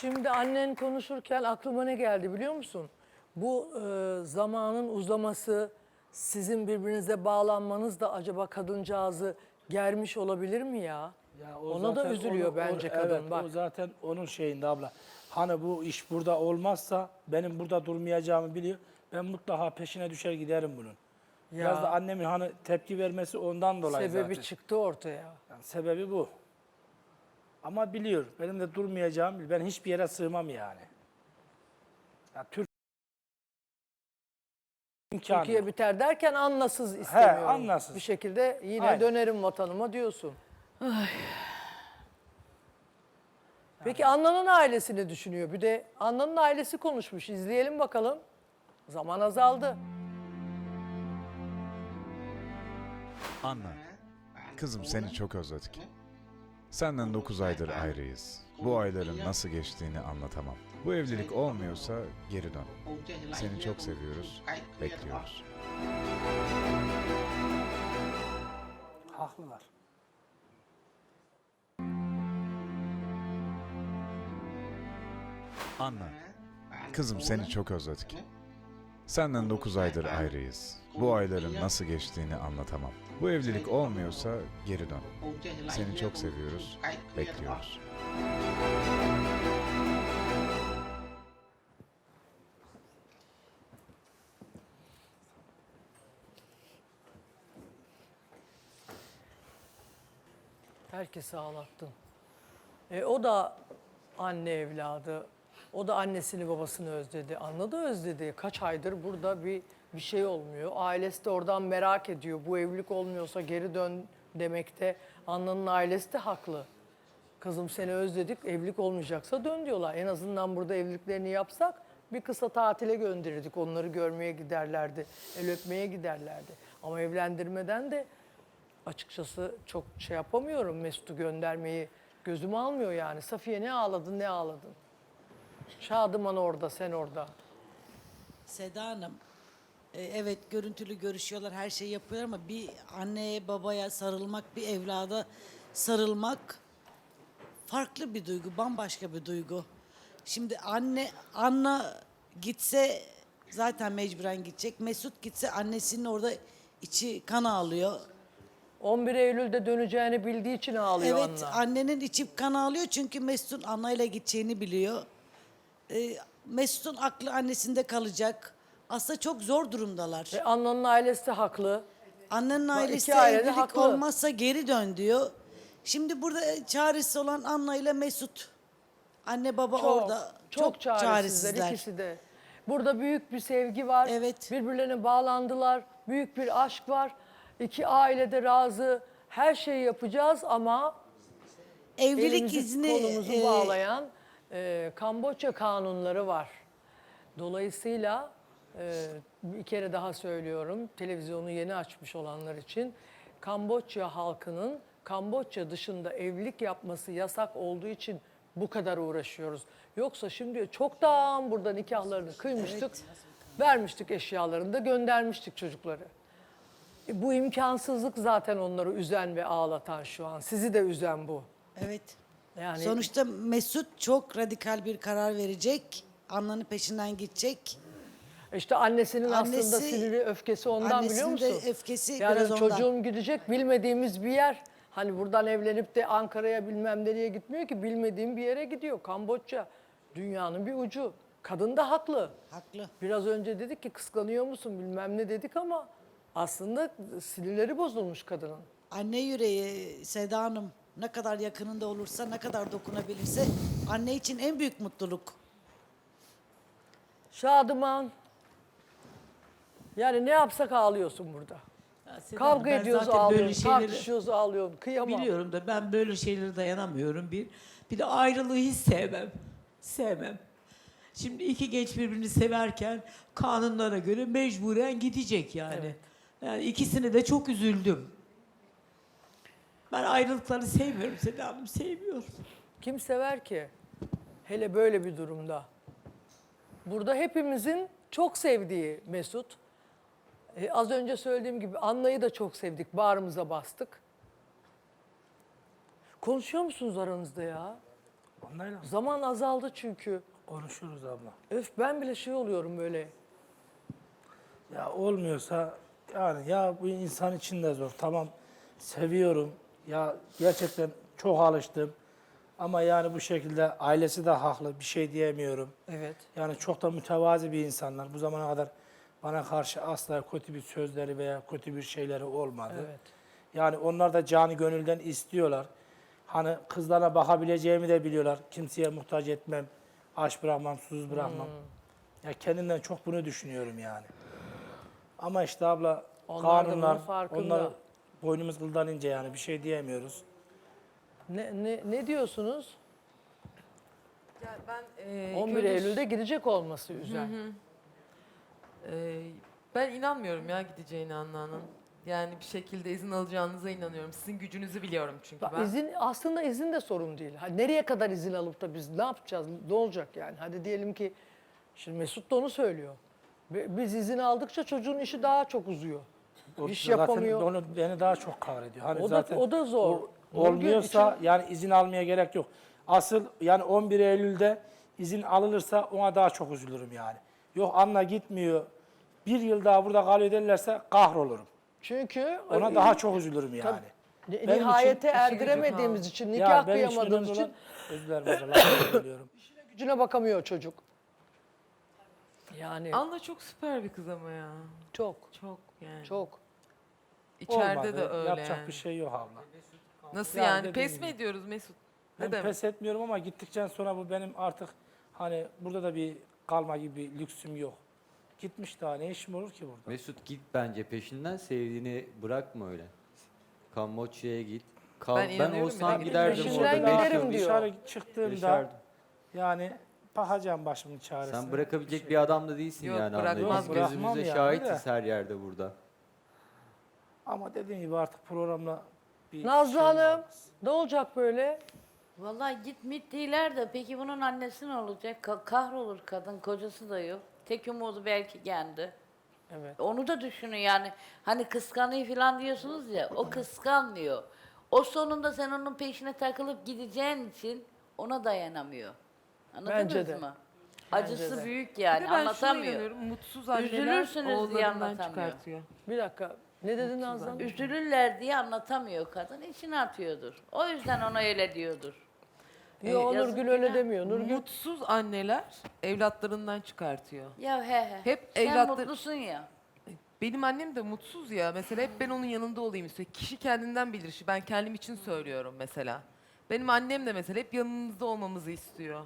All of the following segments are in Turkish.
Şimdi annen konuşurken aklıma ne geldi biliyor musun? Bu e, zamanın uzaması, sizin birbirinize bağlanmanız da acaba kadıncağızı germiş olabilir mi ya? Ya o Ona da üzülüyor onu- bence o- kadın evet, bak. O zaten onun şeyinde abla. Hani bu iş burada olmazsa benim burada durmayacağımı biliyor. Ben mutlaka peşine düşer giderim bunun. Ya. Biraz da annemin hani tepki vermesi ondan dolayı Sebebi zaten. çıktı ortaya. Yani sebebi bu. Ama biliyor. Benim de durmayacağım. Ben hiçbir yere sığmam yani. Ya Türk imkanı Türkiye yok. biter derken anlasız istemiyorum. anlasız. Bir şekilde yine Aynen. dönerim vatanıma diyorsun. Peki Anna'nın ailesi ne düşünüyor? Bir de Anna'nın ailesi konuşmuş. İzleyelim bakalım. Zaman azaldı. Anla. Kızım seni çok özledik. Senden 9 aydır ayrıyız. Bu ayların nasıl geçtiğini anlatamam. Bu evlilik olmuyorsa geri dön. Seni çok seviyoruz, bekliyoruz. Haklılar. Anla. Kızım seni çok özledik. Senden 9 aydır ayrıyız. Bu ayların nasıl geçtiğini anlatamam. Bu evlilik olmuyorsa geri dön. Seni çok seviyoruz, bekliyoruz. Herkesi ağlattın. E, o da anne evladı. O da annesini babasını özledi. Anla da özledi. Kaç aydır burada bir bir şey olmuyor. Ailesi de oradan merak ediyor. Bu evlilik olmuyorsa geri dön demekte. Anna'nın ailesi de haklı. Kızım seni özledik. Evlilik olmayacaksa dön diyorlar. En azından burada evliliklerini yapsak bir kısa tatile gönderirdik. Onları görmeye giderlerdi. El öpmeye giderlerdi. Ama evlendirmeden de açıkçası çok şey yapamıyorum Mesut'u göndermeyi. Gözüm almıyor yani. Safiye ne ağladın ne ağladın. Şadıman orada sen orada. Seda Hanım, e, evet görüntülü görüşüyorlar, her şeyi yapıyorlar ama bir anneye babaya sarılmak, bir evlada sarılmak farklı bir duygu, bambaşka bir duygu. Şimdi anne, Anna gitse zaten mecburen gidecek. Mesut gitse annesinin orada içi kan ağlıyor. 11 Eylül'de döneceğini bildiği için ağlıyor evet, Anna. annenin içi kan ağlıyor çünkü Mesut'un Anna ile gideceğini biliyor. Ee, Mesut'un aklı annesinde kalacak. Aslında çok zor durumdalar. Ve Anna'nın ailesi de haklı. Annenin ailesi iki aile de evlilik haklı. olmazsa geri dön diyor. Şimdi burada çaresi olan Anna ile Mesut. Anne baba Çok, orada. çok, çaresizler, ikisi de. Burada büyük bir sevgi var. Evet. Birbirlerine bağlandılar. Büyük bir aşk var. İki aile de razı. Her şeyi yapacağız ama Evlilik elimizi izni kolumuzu e, bağlayan e, Kamboçya kanunları var. Dolayısıyla e, bir kere daha söylüyorum televizyonu yeni açmış olanlar için Kamboçya halkının Kamboçya dışında evlilik yapması yasak olduğu için bu kadar uğraşıyoruz. Yoksa şimdi çoktan burada nikahlarını kıymıştık, vermiştik eşyalarını da göndermiştik çocukları. E, bu imkansızlık zaten onları üzen ve ağlatan şu an. Sizi de üzen bu. evet. Yani Sonuçta Mesut çok radikal bir karar verecek. Anna'nın peşinden gidecek. İşte annesinin aslında Annesi- siniri, öfkesi ondan biliyor annesinin de musun? öfkesi yani biraz ondan. çocuğum gidecek bilmediğimiz bir yer. Hani buradan evlenip de Ankara'ya bilmem nereye gitmiyor ki bilmediğim bir yere gidiyor. Kamboçya dünyanın bir ucu. Kadın da haklı. Haklı. Biraz önce dedik ki kıskanıyor musun bilmem ne dedik ama aslında sinirleri bozulmuş kadının. Anne yüreği Seda Hanım ne kadar yakınında olursa, ne kadar dokunabilirse anne için en büyük mutluluk. Şadıman. Yani ne yapsak ağlıyorsun burada. Ya Seda Kavga Hanım, ben ediyoruz zaten böyle ağlıyorsun, şeyleri tartışıyoruz ağlıyorsun. Kıyamam. Biliyorum da ben böyle şeylere dayanamıyorum bir. Bir de ayrılığı hiç sevmem. Sevmem. Şimdi iki genç birbirini severken kanunlara göre mecburen gidecek yani. Evet. Yani ikisine de çok üzüldüm. Ben ayrılıkları sevmiyorum Seda Hanım, sevmiyorum. Kim sever ki? Hele böyle bir durumda. Burada hepimizin çok sevdiği Mesut. E, az önce söylediğim gibi Anna'yı da çok sevdik. Bağrımıza bastık. Konuşuyor musunuz aranızda ya? Onlarla mı? Zaman azaldı çünkü. konuşuruz abla. Öf ben bile şey oluyorum böyle. Ya olmuyorsa yani ya bu insan için de zor. Tamam seviyorum. Ya gerçekten çok alıştım. Ama yani bu şekilde ailesi de haklı. Bir şey diyemiyorum. Evet. Yani çok da mütevazi bir insanlar. Bu zamana kadar bana karşı asla kötü bir sözleri veya kötü bir şeyleri olmadı. Evet. Yani onlar da canı gönülden istiyorlar. Hani kızlarına bakabileceğimi de biliyorlar. Kimseye muhtaç etmem. Aç bırakmam, susuz bırakmam. Hmm. Ya kendimden çok bunu düşünüyorum yani. Ama işte abla Onlar kanunlar, farkında. onlar boynumuz kıldan ince yani bir şey diyemiyoruz. Ne, ne, ne diyorsunuz? Yani ben e, 11 ilk önce- Eylül'de gidecek olması üzer. e, ben inanmıyorum ya gideceğine Anna'nın. Yani bir şekilde izin alacağınıza inanıyorum. Sizin gücünüzü biliyorum çünkü Bak, ben. izin aslında izin de sorun değil. Ha, nereye kadar izin alıp da biz ne yapacağız? Ne olacak yani? Hadi diyelim ki şimdi Mesut da onu söylüyor. Bi- Biz izin aldıkça çocuğun işi daha çok uzuyor. O İş zaten yapamıyor. Onu beni daha çok kahrediyor. Hani O da- zaten o da zor. olmuyorsa yani izin almaya gerek yok. Asıl yani 11 Eylül'de izin alınırsa ona daha çok üzülürüm yani. Yok Anna gitmiyor. Bir yıl daha burada kalıyor derlerse kahrolurum. Çünkü Ona e, daha çok üzülürüm yani. ni- benim için nihayete erdiremediğimiz için, nikah için kıyamadığımız için olan- özür dilerim hocam, bölüyorum. gücüne bakamıyor çocuk. Yani Anna çok süper bir kız ama ya. çok, Çok yani. çok. İçeride Olmadı, de öyle. Yapacak yani. bir şey yok abla. Nasıl Yani yani? dediğim Pes gibi. mi ediyoruz Mesut? Ne Ben demek? pes etmiyorum ama gittikten sonra bu benim artık hani burada da bir kalma gibi bir lüksüm yok. Gitmiş daha ne işim olur ki burada? Mesut git bence peşinden sevdiğini bırakma öyle. Kamboçya'ya git. Kal. Ben Ben, inanıyorum olsam ya, giderdim peşinden orada. giderim diyor. Dışarı çıktığımda yaşardım. yani bakacağım başımın çaresine. Sen bırakabilecek bir adam da değilsin Yok, yani. bırakmaz. anlayın. Biz Bırakmam gözümüzle yani şahitiz de. her yerde burada. Ama dediğim gibi artık programla bir Nazlı şey Hanım olmaz. ne olacak böyle? Vallahi git mit değiller de peki bunun annesi ne olacak? Ka- kahrolur kadın, kocası da yok. Tek umudu belki kendi. Evet. Onu da düşünün yani. Hani kıskanıyor falan diyorsunuz ya. O kıskanmıyor. O sonunda sen onun peşine takılıp gideceğin için ona dayanamıyor. Anladınız Bence de. mı? Bence Acısı de. büyük Bir yani de ben şuna anlatamıyor. inanıyorum. Mutsuz anneler Üzülürsünüz diye oğullarından anlatamıyor. çıkartıyor. Bir dakika. Ne dedin Nazlı? Üzülürler diye anlatamıyor kadın. içine atıyordur. O yüzden ona öyle diyordur. Yo yazık Nurgül öyle günah. demiyor. Nurgül Mutsuz anneler evlatlarından çıkartıyor. Ya he he. Hep Sen evlatlar- mutlusun ya. Benim annem de mutsuz ya. Mesela hep ben onun yanında olayım istiyor. Kişi kendinden bilir. işi. Ben kendim için söylüyorum mesela. Benim annem de mesela hep yanınızda olmamızı istiyor.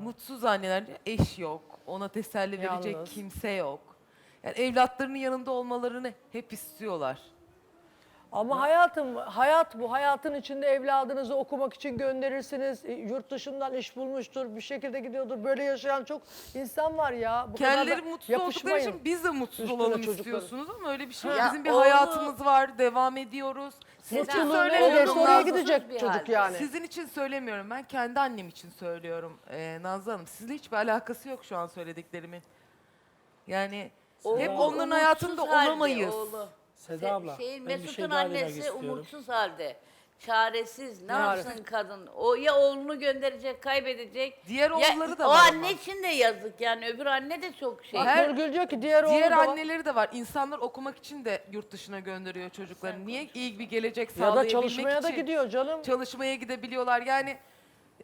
Mutsuz anneler eş yok. Ona teselli verecek Yalnız. kimse yok. Yani evlatlarının yanında olmalarını hep istiyorlar. Ama hayatım, hayat bu. Hayatın içinde evladınızı okumak için gönderirsiniz. E, Yurt dışından iş bulmuştur, bir şekilde gidiyordur. Böyle yaşayan çok insan var ya. Bu kadar Kendileri mutsuz oldukları yapışmayın. için biz de mutsuz Üstüne olalım çocukları. istiyorsunuz ama öyle bir şey yok. Ya Bizim bir oğlu- hayatımız var, devam ediyoruz. Sizin için söylemiyorum. oraya Nazlı gidecek bir çocuk halde. yani. Sizin için söylemiyorum. Ben kendi annem için söylüyorum ee, Nazlı Hanım. Sizinle hiçbir alakası yok şu an söylediklerimin. Yani hep onların umutsuz hayatında halde, olamayız. oğlu. Seda Se- abla Şeyin, ben bir Mesut'un şey daha demek annesi istiyorum. umutsuz halde. Çaresiz. Ne, Ne yapsın kadın? O ya oğlunu gönderecek, kaybedecek. Diğer ya, oğulları da o var anne ama. için de yazık yani. Öbür anne de çok şey. Bak Her- Nurgül diyor ki diğer, Diğer da var. anneleri de var. İnsanlar okumak için de yurt dışına gönderiyor çocuklarını. Niye iyi bir gelecek Ya da sağlayabilmek çalışmaya da için gidiyor canım. çalışmaya gidebiliyorlar. Yani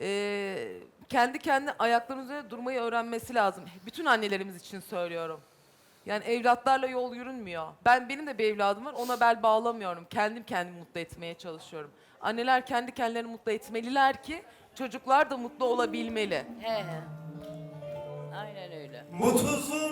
eee, kendi kendi ayaklarının üzerinde durmayı öğrenmesi lazım. Bütün annelerimiz için söylüyorum. Yani evlatlarla yol yürünmüyor. Ben benim de bir evladım var. Ona bel bağlamıyorum. Kendim kendimi mutlu etmeye çalışıyorum. Anneler kendi kendilerini mutlu etmeliler ki çocuklar da mutlu olabilmeli. He he. Aynen öyle. Mutsuzsun